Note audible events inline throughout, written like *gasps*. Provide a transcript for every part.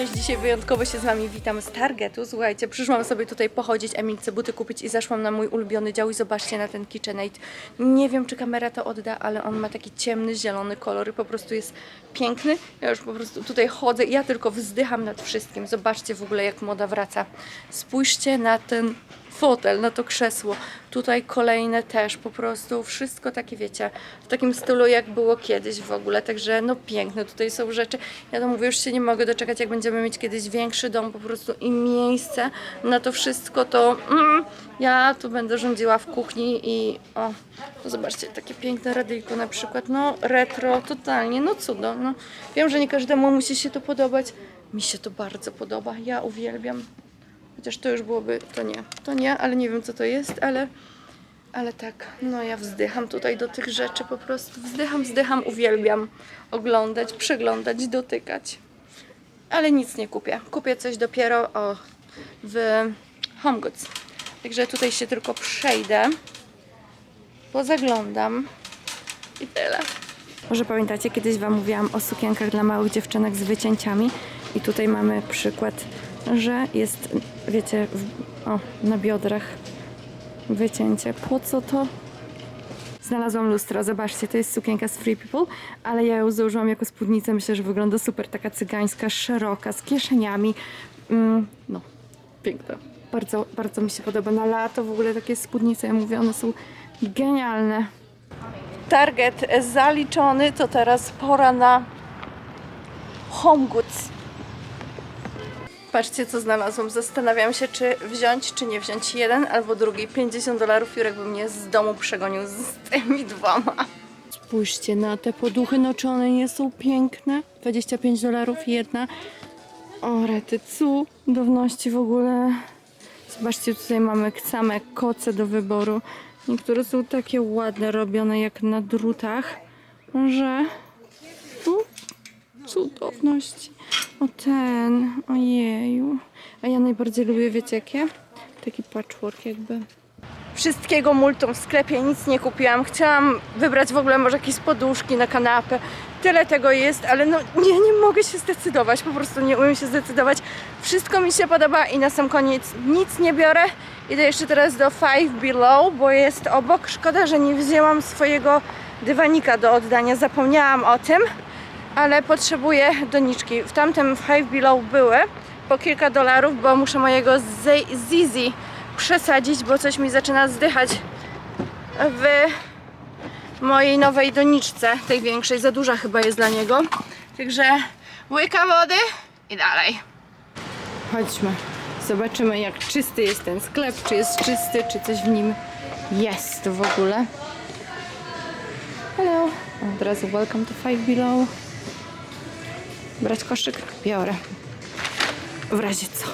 Cześć, dzisiaj wyjątkowo się z Wami witam z Targetu. Słuchajcie, przyszłam sobie tutaj pochodzić, Emilce buty kupić i zaszłam na mój ulubiony dział i zobaczcie na ten KitchenAid. Nie wiem, czy kamera to odda, ale on ma taki ciemny, zielony kolor i po prostu jest piękny. Ja już po prostu tutaj chodzę i ja tylko wzdycham nad wszystkim. Zobaczcie w ogóle, jak moda wraca. Spójrzcie na ten fotel, na to krzesło. Tutaj kolejne też, po prostu wszystko takie, wiecie, w takim stylu jak było kiedyś w ogóle, także no piękne tutaj są rzeczy. Ja to mówię, już się nie mogę doczekać, jak będziemy mieć kiedyś większy dom po prostu i miejsce na to wszystko, to mm, ja tu będę rządziła w kuchni i o, no zobaczcie, takie piękne radyjko na przykład, no retro, totalnie, no cudo, no. Wiem, że nie każdemu musi się to podobać, mi się to bardzo podoba, ja uwielbiam. Chociaż to już byłoby, to nie, to nie, ale nie wiem co to jest, ale, ale tak, no ja wzdycham tutaj do tych rzeczy po prostu, wzdycham, wzdycham, uwielbiam oglądać, przeglądać, dotykać. Ale nic nie kupię, kupię coś dopiero o, w Home Goods. Także tutaj się tylko przejdę, pozaglądam i tyle. Może pamiętacie, kiedyś Wam mówiłam o sukienkach dla małych dziewczynek z wycięciami i tutaj mamy przykład, że jest, wiecie, w, o, na biodrach wycięcie. Po co to? Znalazłam lustro, zobaczcie, to jest sukienka z Free People, ale ja ją założyłam jako spódnicę, myślę, że wygląda super, taka cygańska, szeroka, z kieszeniami. Mm, no, piękna. Bardzo, bardzo mi się podoba. Na lato w ogóle takie spódnice, ja mówię, one są genialne. Target zaliczony, to teraz pora na Home Goods. Patrzcie, co znalazłam. Zastanawiam się, czy wziąć, czy nie wziąć jeden albo drugi. 50 dolarów Jurek by mnie z domu przegonił z tymi dwoma. Spójrzcie na te poduchy, no czy one nie są piękne? 25 dolarów jedna. O, rety, cudowności w ogóle. Zobaczcie, tutaj mamy same koce do wyboru. Niektóre są takie ładne, robione jak na drutach, że cudowności. O ten, ojeju. A ja najbardziej lubię, wiecie jakie? Taki patchwork jakby. Wszystkiego multum w sklepie, nic nie kupiłam. Chciałam wybrać w ogóle może jakieś poduszki na kanapę. Tyle tego jest, ale no nie, nie mogę się zdecydować. Po prostu nie umiem się zdecydować. Wszystko mi się podoba i na sam koniec nic nie biorę. Idę jeszcze teraz do Five Below, bo jest obok. Szkoda, że nie wzięłam swojego dywanika do oddania. Zapomniałam o tym ale potrzebuję doniczki. W tamtym Five Below były po kilka dolarów, bo muszę mojego Zizi przesadzić, bo coś mi zaczyna zdychać w mojej nowej doniczce, tej większej, za duża chyba jest dla niego. Także łyka wody i dalej. Chodźmy, zobaczymy jak czysty jest ten sklep, czy jest czysty, czy coś w nim jest w ogóle. Hello. Od razu welcome to Five Below. Brać koszyk? Biorę. W razie co.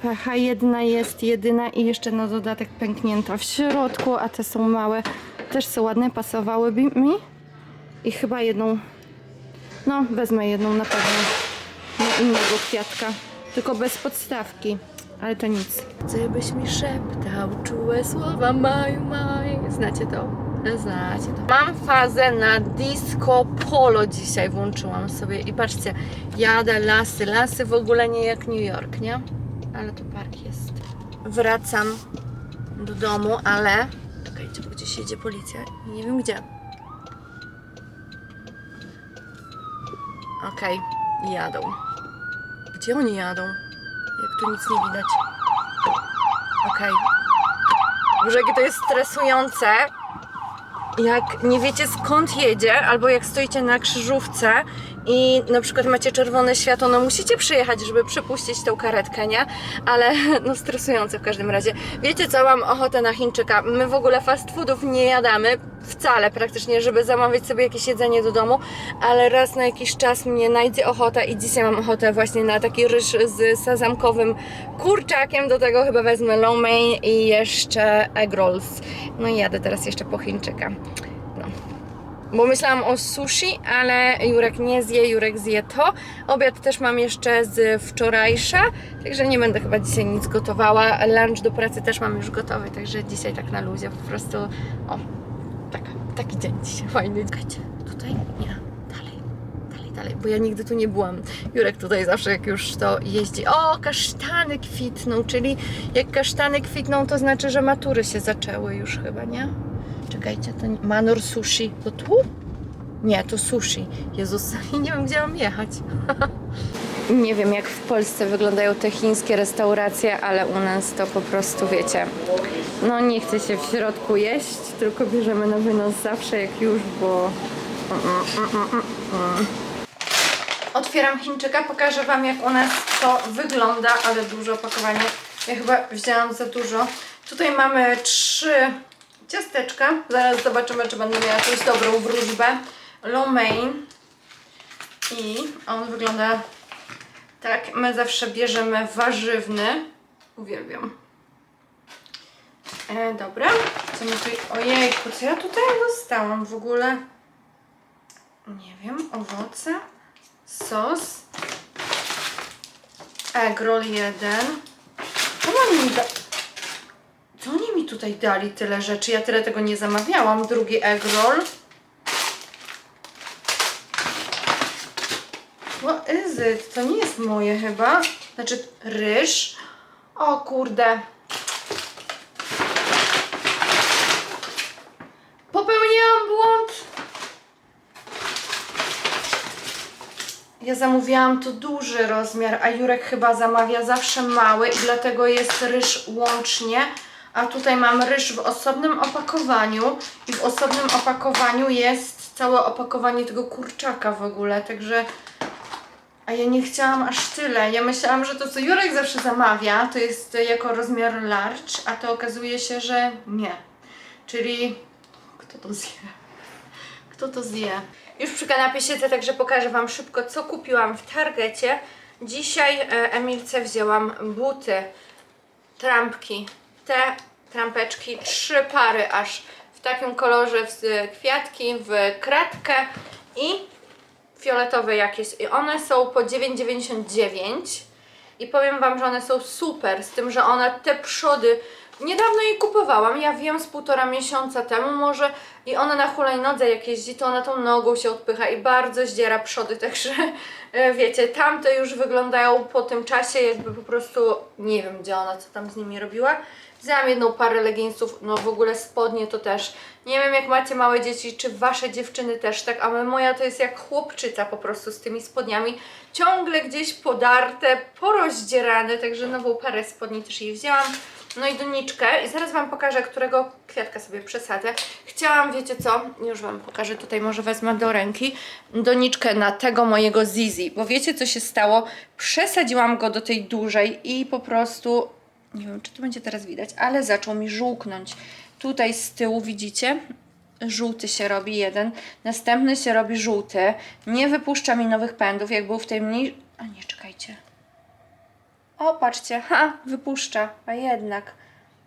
PH jedna jest jedyna i jeszcze na dodatek pęknięta w środku, a te są małe. Też są ładne, pasowałyby mi. I chyba jedną, no wezmę jedną na pewno. Na innego kwiatka. Tylko bez podstawki. Ale to nic. Co byś mi szeptał, czułe słowa maju, maj. Znacie to? Znacie to. Mam fazę na disco polo dzisiaj włączyłam sobie i patrzcie, jadę lasy, lasy w ogóle nie jak New York, nie? Ale to park jest. Wracam do domu, ale czekajcie, bo gdzieś jedzie policja i nie wiem gdzie. Okej, jadą. Gdzie oni jadą? Jak tu nic nie widać. Okej. Boże, jakie to jest stresujące, jak nie wiecie skąd jedzie, albo jak stoicie na krzyżówce i na przykład macie czerwone światło, no musicie przyjechać, żeby przepuścić tą karetkę, nie? Ale *laughs* no stresujące w każdym razie. Wiecie co, mam ochotę na Chińczyka. My w ogóle fast foodów nie jadamy wcale praktycznie, żeby zamawiać sobie jakieś jedzenie do domu, ale raz na jakiś czas mnie najdzie ochota i dzisiaj mam ochotę właśnie na taki ryż z sezamkowym kurczakiem, do tego chyba wezmę lo mein i jeszcze egg rolls. No i jadę teraz jeszcze po Chińczyka. Bo myślałam o sushi, ale Jurek nie zje, Jurek zje to. Obiad też mam jeszcze z wczorajsza, także nie będę chyba dzisiaj nic gotowała. Lunch do pracy też mam już gotowy, także dzisiaj tak na luzie po prostu. O, tak, taki dzień dzisiaj fajny. Czekajcie, tutaj? Nie, dalej, dalej, dalej, bo ja nigdy tu nie byłam. Jurek tutaj zawsze jak już to jeździ. O, kasztany kwitną, czyli jak kasztany kwitną, to znaczy, że matury się zaczęły już chyba, nie? Czekajcie, to nie... Manor Sushi. To tu? Nie, to sushi. Jezus, *laughs* nie wiem, gdzie mam jechać. *laughs* nie wiem, jak w Polsce wyglądają te chińskie restauracje, ale u nas to po prostu, wiecie, no nie chce się w środku jeść, tylko bierzemy na wynos zawsze jak już, bo... Otwieram Chińczyka, pokażę Wam jak u nas to wygląda, ale duże opakowanie. Ja chyba wzięłam za dużo. Tutaj mamy trzy ciasteczka. Zaraz zobaczymy, czy będę miała jakąś dobrą wróżbę. Lo mein. I on wygląda tak. My zawsze bierzemy warzywny. Uwielbiam. E, dobra. Co mi tutaj... Ojejku, co ja tutaj dostałam w ogóle? Nie wiem. Owoce. Sos. Egg roll jeden. Co oni mi da... Co oni mi tutaj dali tyle rzeczy? Ja tyle tego nie zamawiałam. Drugi egg roll. What is it? To nie jest moje chyba. Znaczy ryż. O kurde. Popełniłam błąd. Ja zamówiłam to duży rozmiar, a Jurek chyba zamawia zawsze mały i dlatego jest ryż łącznie. A tutaj mam ryż w osobnym opakowaniu i w osobnym opakowaniu jest całe opakowanie tego kurczaka w ogóle, także... A ja nie chciałam aż tyle. Ja myślałam, że to co Jurek zawsze zamawia, to jest jako rozmiar large, a to okazuje się, że nie. Czyli kto to zje? Kto to zje? Już przy kanapie siedzę, także pokażę Wam szybko, co kupiłam w Targecie. Dzisiaj e, Emilce wzięłam buty, trampki. Te trampeczki, trzy pary aż w takim kolorze z kwiatki, w kratkę i fioletowe jakieś. I one są po 9,99 i powiem Wam, że one są super, z tym, że one te przody niedawno jej kupowałam, ja wiem z półtora miesiąca temu może i ona na hulajnodze jak jeździ, to ona tą nogą się odpycha i bardzo zdziera przody, *laughs* także e, wiecie, tamte już wyglądają po tym czasie jakby po prostu, nie wiem gdzie ona, co tam z nimi robiła. Wzięłam jedną parę leginsów, no w ogóle spodnie to też. Nie wiem jak macie małe dzieci, czy wasze dziewczyny też tak, ale moja to jest jak chłopczyca po prostu z tymi spodniami. Ciągle gdzieś podarte, porozdzierane, także nową parę spodni też jej wzięłam. No i doniczkę i zaraz Wam pokażę, którego kwiatka sobie przesadzę. Chciałam, wiecie co, już Wam pokażę, tutaj może wezmę do ręki, doniczkę na tego mojego Zizi, bo wiecie co się stało? Przesadziłam go do tej dużej i po prostu, nie wiem czy to będzie teraz widać, ale zaczął mi żółknąć. Tutaj z tyłu widzicie? Żółty się robi jeden, następny się robi żółty, nie wypuszcza mi nowych pędów, jak był w tej mniej... A nie, czekajcie. O, patrzcie, ha, wypuszcza, a jednak.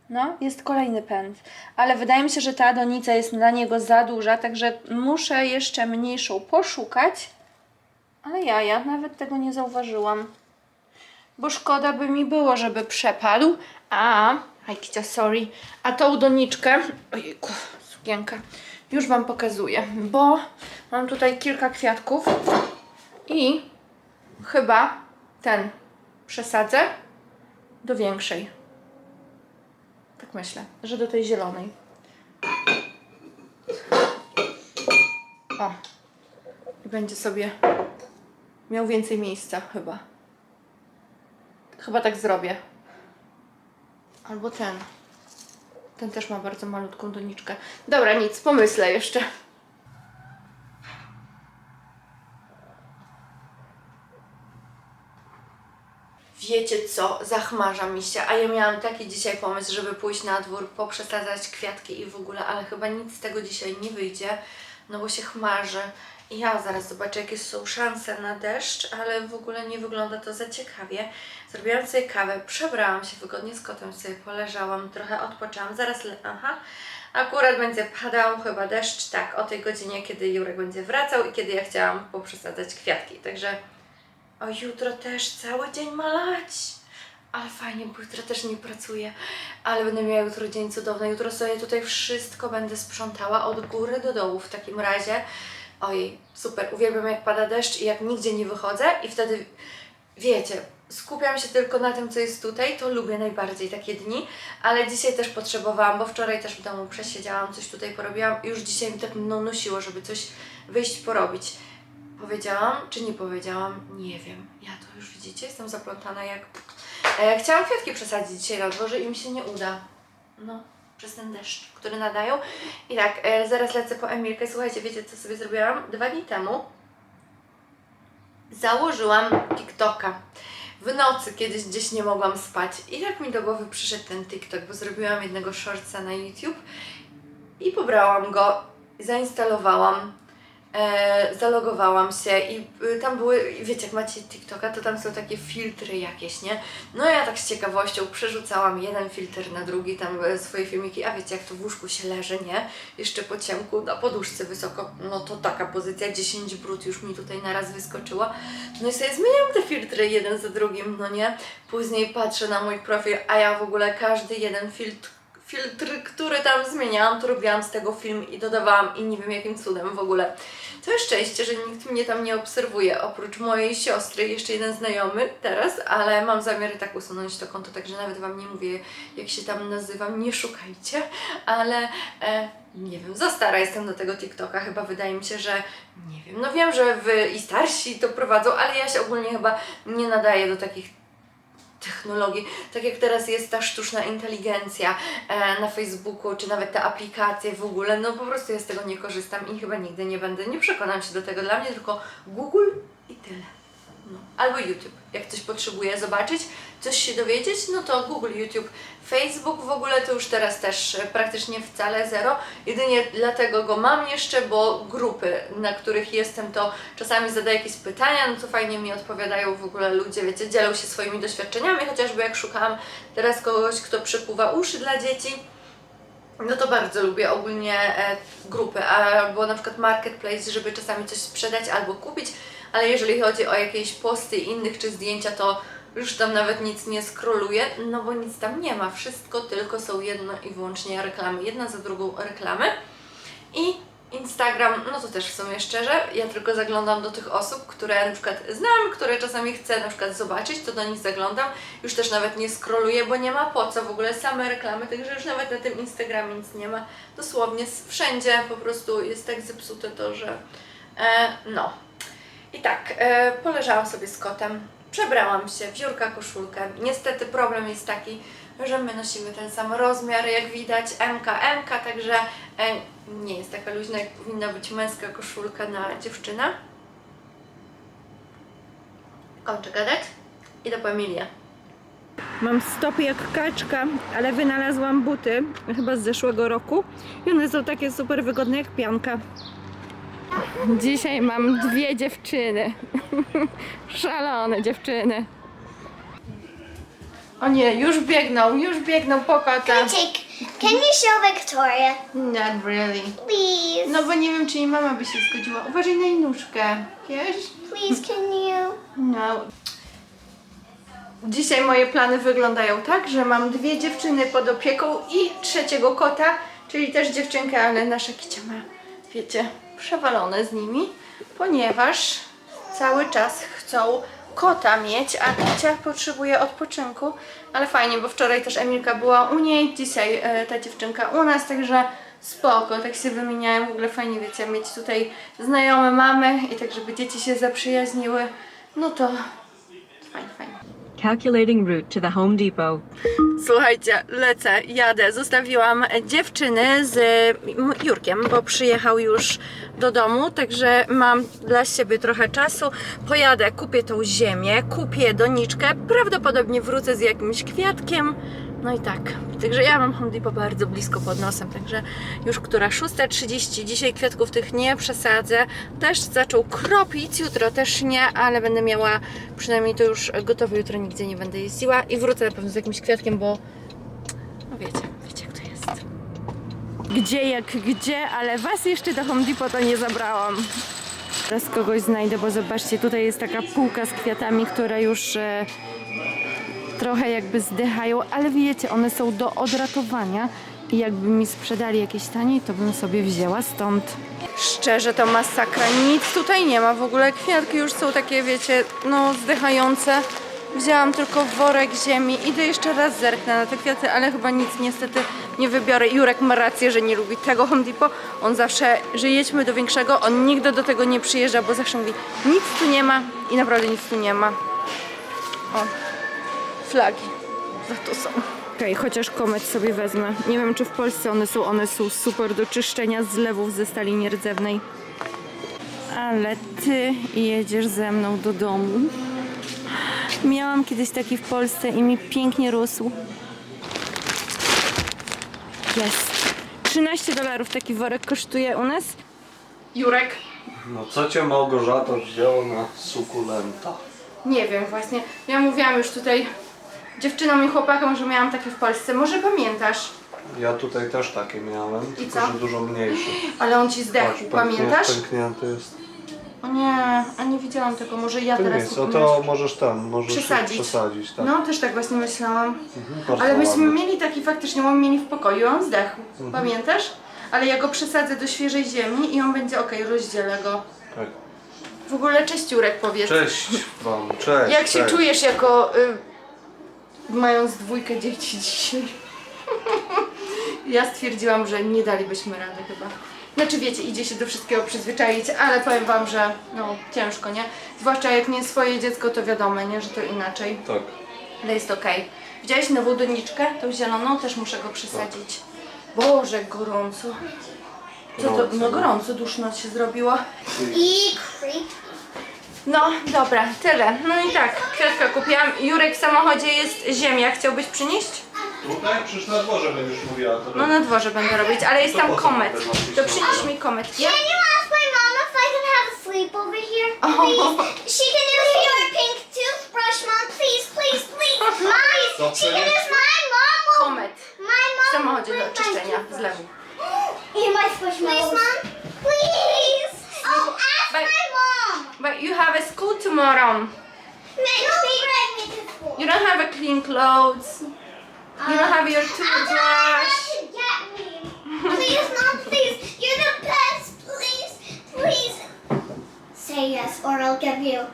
No, jest kolejny pęd. Ale wydaje mi się, że ta donica jest dla niego za duża, także muszę jeszcze mniejszą poszukać. Ale ja, ja nawet tego nie zauważyłam. Bo szkoda by mi było, żeby przepadł. A, aj kicia, sorry. A tą doniczkę, ojejku, sukienkę, już Wam pokazuję, bo mam tutaj kilka kwiatków i chyba ten przesadzę do większej. Tak myślę, że do tej zielonej. O. Będzie sobie miał więcej miejsca chyba. Chyba tak zrobię. Albo ten. Ten też ma bardzo malutką doniczkę. Dobra, nic, pomyślę jeszcze. Wiecie co, zachmarza mi się, a ja miałam taki dzisiaj pomysł, żeby pójść na dwór, poprzesadzać kwiatki i w ogóle, ale chyba nic z tego dzisiaj nie wyjdzie, no bo się chmarzy Ja zaraz zobaczę, jakie są szanse na deszcz, ale w ogóle nie wygląda to za ciekawie. Zrobiłam sobie kawę, przebrałam się wygodnie z kotem, sobie poleżałam, trochę odpoczęłam. Zaraz, aha, akurat będzie padał chyba deszcz, tak, o tej godzinie, kiedy Jurek będzie wracał i kiedy ja chciałam poprzesadzać kwiatki. Także o, jutro też cały dzień ma lać. Ale fajnie, bo jutro też nie pracuję, ale będę miała jutro dzień cudowny. Jutro sobie tutaj wszystko będę sprzątała od góry do dołu w takim razie. Ojej, super, uwielbiam jak pada deszcz i jak nigdzie nie wychodzę i wtedy, wiecie, skupiam się tylko na tym, co jest tutaj, to lubię najbardziej takie dni, ale dzisiaj też potrzebowałam, bo wczoraj też w domu przesiedziałam, coś tutaj porobiłam i już dzisiaj mi tak mną nosiło, żeby coś wyjść porobić. Powiedziałam, czy nie powiedziałam? Nie wiem. Ja to już widzicie, jestem zaplątana jak... E, chciałam kwiatki przesadzić dzisiaj na dworze i mi się nie uda. No, przez ten deszcz, który nadają. I tak, e, zaraz lecę po Emilkę. Słuchajcie, wiecie co sobie zrobiłam? Dwa dni temu założyłam TikToka. W nocy kiedyś gdzieś nie mogłam spać i tak mi do głowy przyszedł ten TikTok, bo zrobiłam jednego shortsa na YouTube i pobrałam go, zainstalowałam, e, zalogowałam się i y, tam były, wiecie, jak macie TikToka, to tam są takie filtry jakieś, nie? No ja tak z ciekawością przerzucałam jeden filtr na drugi, tam e, swoje filmiki, a wiecie, jak to w łóżku się leży, nie? Jeszcze po ciemku, na poduszce wysoko, no to taka pozycja, 10 brud już mi tutaj naraz wyskoczyła. No i sobie zmieniam te filtry jeden za drugim, no nie? Później patrzę na mój profil, a ja w ogóle każdy jeden filtr filtr, który tam zmieniałam, to robiłam z tego film i dodawałam i nie wiem jakim cudem w ogóle. To jest szczęście, że nikt mnie tam nie obserwuje, oprócz mojej siostry, jeszcze jeden znajomy teraz, ale mam zamiar tak usunąć to konto, także nawet Wam nie mówię, jak się tam nazywam, nie szukajcie, ale e, nie wiem, za stara jestem do tego TikToka, chyba wydaje mi się, że nie wiem, no wiem, że Wy i starsi to prowadzą, ale ja się ogólnie chyba nie nadaję do takich technologii, tak jak teraz jest ta sztuczna inteligencja e, na Facebooku, czy nawet te aplikacje w ogóle, no po prostu ja z tego nie korzystam i chyba nigdy nie będę, nie przekonam się do tego. Dla mnie tylko Google i tyle. No. Albo YouTube. Jak coś potrzebuję zobaczyć, coś się dowiedzieć, no to Google, YouTube, Facebook w ogóle to już teraz też e, praktycznie wcale zero. Jedynie dlatego go mam jeszcze, bo grupy, na których jestem, to czasami zadaję jakieś pytania, no to fajnie mi odpowiadają w ogóle ludzie, wiecie, dzielą się swoimi doświadczeniami, chociażby jak szukałam teraz kogoś, kto przykuwa uszy dla dzieci, no to bardzo lubię ogólnie e, grupy, albo na przykład marketplace, żeby czasami coś sprzedać albo kupić, ale jeżeli chodzi o jakieś posty innych czy zdjęcia, to już tam nawet nic nie skroluję, no bo nic tam nie ma. Wszystko tylko są jedno i wyłącznie reklamy, jedna za drugą reklamy. I Instagram, no to też w sumie szczerze, ja tylko zaglądam do tych osób, które na przykład znam, które czasami chcę na przykład zobaczyć, to do nich zaglądam. Już też nawet nie scrolluję, bo nie ma po co w ogóle same reklamy, także już nawet na tym Instagramie nic nie ma. Dosłownie wszędzie po prostu jest tak zepsute to, że e, no. I tak, e, poleżałam sobie z kotem, przebrałam się w Jurka koszulkę. Niestety problem jest taki, że my nosimy ten sam rozmiar, jak widać, MK, MK, także e, nie jest taka luźna, jak powinna być męska koszulka na dziewczynę. Kończę gadać. Idę po Emilię. Mam stopy jak kaczka, ale wynalazłam buty, chyba z zeszłego roku. I one są takie super wygodne jak pianka. Dzisiaj mam dwie dziewczyny. *laughs* Szalone dziewczyny. O nie, już biegną, już biegną po kota. Take. Can you show Victoria, Not really. please? No bo nie wiem, czy jej mama by się zgodziła. Uważaj na jej nóżkę, wiesz? Please, can you? No. Dzisiaj moje plany wyglądają tak, że mam dwie dziewczyny pod opieką i trzeciego kota, czyli też dziewczynkę, ale nasza kicia ma, wiecie, przewalone z nimi, ponieważ cały czas chcą kota mieć, a kicia potrzebuje odpoczynku, ale fajnie, bo wczoraj też Emilka była u niej, dzisiaj e, ta dziewczynka u nas, także spoko, tak się wymieniają, w ogóle fajnie, wiecie, mieć tutaj znajome mamy i tak, żeby dzieci się zaprzyjaźniły, no to fajnie, fajnie. Calculating route to the Home Depot. Słuchajcie, lecę, jadę. Zostawiłam dziewczyny z Jurkiem, bo przyjechał już do domu, także mam dla siebie trochę czasu. Pojadę, kupię tą ziemię, kupię doniczkę, prawdopodobnie wrócę z jakimś kwiatkiem. No i tak, także ja mam Home Depot bardzo blisko pod nosem, także już która 6.30, dzisiaj kwiatków tych nie przesadzę, deszcz zaczął kropić, jutro też nie, ale będę miała przynajmniej to już gotowe, jutro nigdzie nie będę jeździła i wrócę na pewno z jakimś kwiatkiem, bo no wiecie, wiecie jak to jest. Gdzie jak gdzie, ale Was jeszcze do Home Depot to nie zabrałam. Teraz kogoś znajdę, bo zobaczcie, tutaj jest taka półka z kwiatami, które już e, trochę jakby zdychają, ale wiecie, one są do odratowania i jakby mi sprzedali jakieś taniej, to bym sobie wzięła stąd. Szczerze to masakra, nic tutaj nie ma w ogóle, kwiatki już są takie, wiecie, no zdychające. Wzięłam tylko worek ziemi, idę jeszcze raz zerknę na te kwiaty, ale chyba nic niestety nie wybiorę. Jurek ma rację, że nie lubi tego Home Depot. On zawsze, że jedźmy do większego, on nigdy do tego nie przyjeżdża, bo zawsze mówi, nic tu nie ma i naprawdę nic tu nie ma. O, flagi za to są. Okej, chociaż komet sobie wezmę. Nie wiem, czy w Polsce one są. One są super do czyszczenia zlewów ze stali nierdzewnej. Ale ty jedziesz ze mną do domu. Miałam kiedyś taki w Polsce i mi pięknie rósł. Jest. 13 dolarów taki worek kosztuje u nas. Jurek? No co cię Małgorzato wzięło na sukulenta? Nie wiem właśnie. Ja mówiłam już tutaj dziewczynom i chłopakom, że miałam takie w Polsce. Może pamiętasz? Ja tutaj też takie miałem, tylko co? że dużo mniejsze. Ale on ci zdechł, Patrz, pamiętasz? pęknię- Pęknięty jest. O nie, a nie widziałam tego. Może ja To teraz nic, o to możesz ten, możesz Przesadzić. przesadzić tak. No, też tak właśnie myślałam. Mhm, bardzo Ale myśmy ładny. mieli taki faktycznie, on mieli w pokoju, on zdechł. Mhm. Pamiętasz? Ale ja go przesadzę do świeżej ziemi i on będzie ok, rozdzielę go. Tak. W ogóle cześć Jurek powiedz. Cześć wam, cześć. Jak się cześć. czujesz jako y, mając dwójkę dzieci dzisiaj? *laughs* ja stwierdziłam, że nie dalibyśmy rady chyba. Znaczy wiecie, idzie się do wszystkiego przyzwyczaić, ale powiem wam, że no ciężko, nie? Zwłaszcza jak nie swoje dziecko, to wiadomo, nie? Że to inaczej. Tak. Ale jest okej. Widziałeś nową doniczkę? Tą zieloną? Też muszę go przesadzić. Boże, gorąco. Co to? Gorąco, No no. gorąco, duszno się zrobiło. E creepy. No, dobra, tyle. No i tak, kwiatka kupiłam. Jurek w samochodzie jest ziemia. Chciałbyś przynieść? Tutaj przecież na dworze będziesz mówiła. To No na dworze będę robić, ale jest To tam po co komet. będę robić? To przynieś mi komet. Ja? Can you ask my mom if I can have a sleepover here? Oh. Please. She can use your pink toothbrush, mom. Please, please, please. Co She can use my mom. will- Komet. My mom. W samochodzie do will bring czyszczenia *gasps* my zlewu. In my squishmallows. Please, mom. Please. Oh, ask But- my mom. But you have a school tomorrow. Make no, me to school. You don't have a clean clothes. You don't have your I'll toothbrush. to get me. *laughs* Please, mom, please. You're the best. Please, please. Say yes, or I'll give you.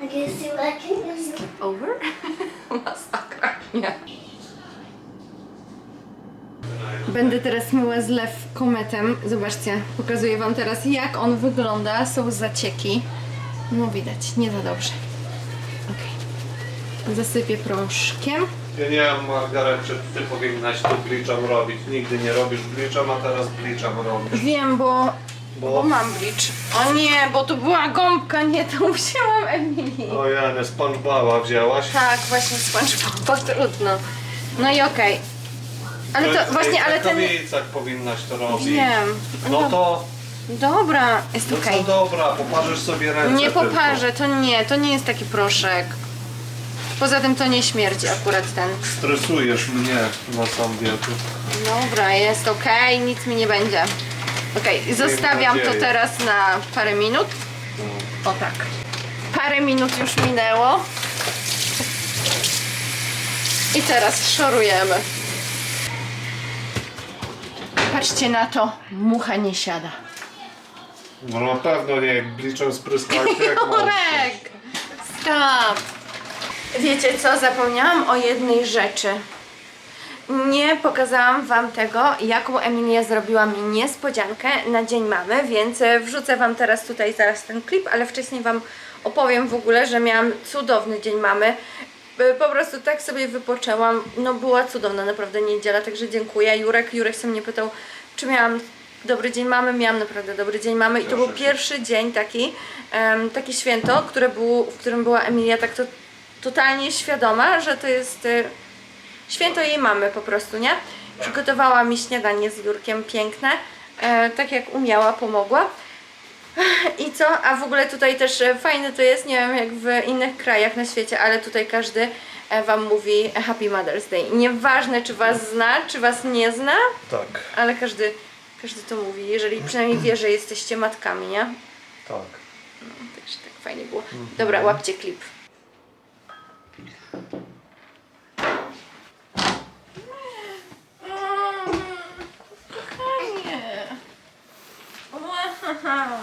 I can see what I can give you. Over? *laughs* Masakra. Nie. Będę teraz myła zlew kometem. Zobaczcie, pokazuję wam teraz jak on wygląda. Są zacieki. No widać, nie za dobrze. Ok. Zasypię proszkiem. Ja nie wiem Margaret, czy ty powinnaś tu bleachem robić. Nigdy nie robisz bleachem, a teraz bleachem robisz. Wiem, bo, Bo? bo mam bleach. O nie, bo to była gąbka, nie, to *laughs* musiałam Emilii. O Jany, SpongeBoba wzięłaś? Tak, właśnie SpongeBoba, *laughs* trudno. No i okej. Ale to właśnie, ale W ten... rękawicach powinnaś to robić. Wiem. No to, Dobra, jest no okej. dobra, poparzysz sobie ręce Nie tylko. poparzę, to nie, to nie jest taki proszek. Poza tym to nie śmierdzi akurat ten. Stresujesz mnie na sam wieczór. Dobra, jest okej, nic mi nie będzie. Okej, zostawiam to nadzieję. teraz na parę minut. O tak. Parę minut już minęło. I teraz szorujemy. Patrzcie na to, mucha nie siada. No na pewno nie, jak bleachem spryskać jak. *laughs* Jurek! Stop! Wiecie co? Zapomniałam o jednej rzeczy. Nie pokazałam Wam tego, jaką Emilia zrobiła mi niespodziankę na Dzień Mamy, więc e, wrzucę Wam teraz tutaj zaraz ten klip, ale wcześniej Wam opowiem w ogóle, że miałam cudowny Dzień Mamy. E, Po prostu tak sobie wypoczęłam. No była cudowna naprawdę niedziela, także dziękuję. Jurek, Jurek się mnie pytał, czy miałam dobry dzień mamy. Miałam naprawdę dobry dzień mamy i to był pierwszy dzień taki, em, takie święto, które był, w którym była Emilia tak to, totalnie świadoma, że to jest e, święto jej mamy po prostu, nie? Przygotowała mi śniadanie z Jurkiem piękne, e, tak jak umiała, pomogła. I co? A w ogóle tutaj też e, fajne to jest, nie wiem jak w innych krajach na świecie, ale tutaj każdy e, Wam mówi Happy Mother's Day. Nieważne czy Was zna, czy Was nie zna, Tak, ale każdy, każdy to mówi, jeżeli przynajmniej wie, że jesteście matkami, nie? tak. Także tak fajnie było. Dobra, łapcie klip. Wow.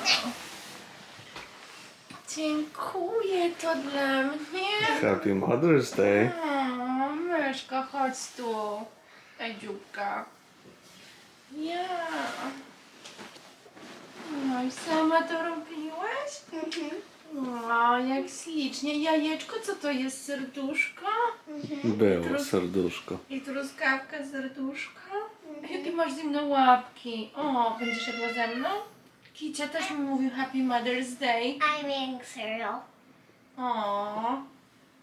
Dziękuję to dla mnie. Happy Mother's Day. O, myszka, chodź tu. Daj dzióbka. Ja. No i sama to robiłaś? O, jak ślicznie. Jajeczko, co to jest? Serduszko? Było serduszko. I truskawka, serduszko? Jakie masz zimne łapki. O, będziesz jadła ze mną? Kicia też mi mówił Happy Mother's Day. I'm eating cereal. O,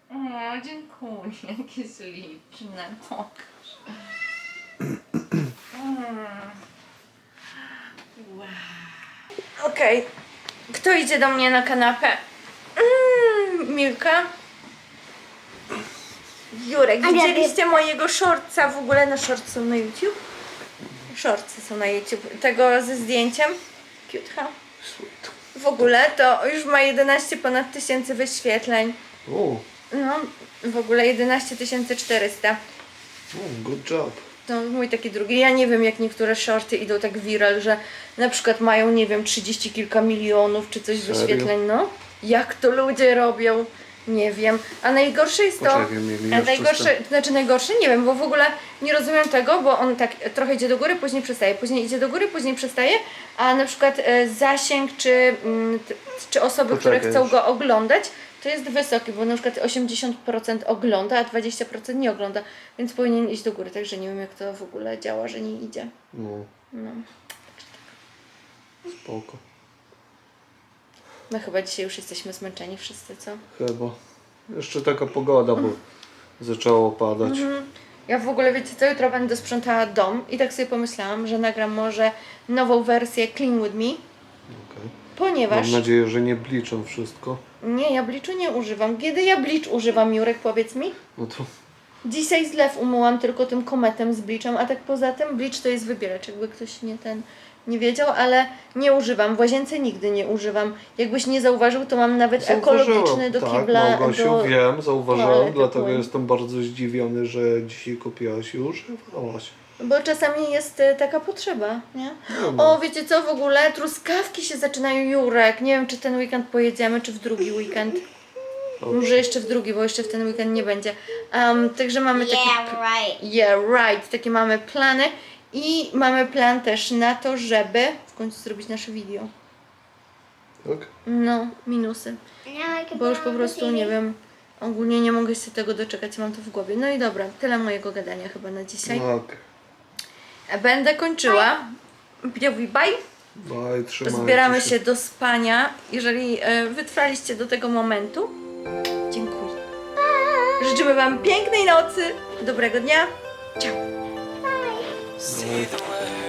o dziękuję. *laughs* Jakie śliczne. Pokaż. Mm. Wow. Okej. Kto idzie do mnie na kanapę? Mm, Milka? Jurek, A ja widzieliście mojego shortsa w ogóle na short są na YouTube? Shortsy są na YouTube. Tego ze zdjęciem. Cute, huh? Sweet. W ogóle to już ma 11 ponad tysięcy wyświetleń. No, w ogóle 11 400. o, good job. To mój taki drugi. Ja nie wiem, jak niektóre shorty idą tak viral, że na przykład mają, nie wiem, 30 kilka milionów czy coś Serio? wyświetleń. No, jak to ludzie robią? Nie wiem. A najgorsze jest to. Poczekaj, mieli A jeszcze najgorsze, to znaczy najgorsze, nie wiem, bo w ogóle nie rozumiem tego, bo on tak trochę idzie do góry, później przestaje, później idzie do góry, później przestaje, a na przykład e, zasięg czy, mm, t- czy osoby, które Poczekaj chcą już. go oglądać, to jest wysoki, bo na przykład 80% ogląda, a 20% nie ogląda, więc powinien iść do góry, także nie wiem jak to w ogóle działa, że nie idzie. No, No. spoko. No chyba dzisiaj już jesteśmy zmęczeni wszyscy, co? Chyba. Jeszcze taka pogoda, bo zaczęło padać. Mhm. Ja w ogóle, wiecie co, jutro będę sprzątała dom i tak sobie pomyślałam, że nagram może nową wersję Clean With Me, Okej. ponieważ... Mam nadzieję, że nie bliczą wszystko. Nie, ja bliczu nie używam. Kiedy ja blicz używam, Jurek, powiedz mi? No to Dzisiaj zlew umyłam tylko tym kometem z bliczem, a tak poza tym blicz to jest wybieracz, jakby ktoś nie ten nie wiedział, ale nie używam. W łazience nigdy nie używam. Jakbyś nie zauważył, to mam nawet ekologiczny do tak, kibla. Małgosiu, do... wiem, zauważyłem, toalety dlatego płyn. jestem bardzo zdziwiony, że dzisiaj kupiłaś i używałaś. Bo czasami jest e, taka potrzeba, nie? No, O, wiecie co, w ogóle truskawki się zaczynają, Jurek. Nie wiem, czy ten weekend pojedziemy, czy w drugi weekend. Może jeszcze w drugi, bo jeszcze w ten weekend nie będzie. Um, także mamy taki... Yeah, right. Yeah, right. Takie mamy plany. I mamy plan też na to, żeby w końcu zrobić nasze video. Tak? No, minusy. Bo już po prostu nie wiem. Ogólnie nie mogę się tego doczekać, mam to w głowie. No i dobra, tyle mojego gadania chyba na dzisiaj. Tak. Będę kończyła. Biowi bye. Bye, trzymajcie Zbieramy się do spania. Jeżeli e, wytrwaliście do tego momentu, dziękuję. Życzymy Wam pięknej nocy, dobrego dnia. Ciao. Say the word.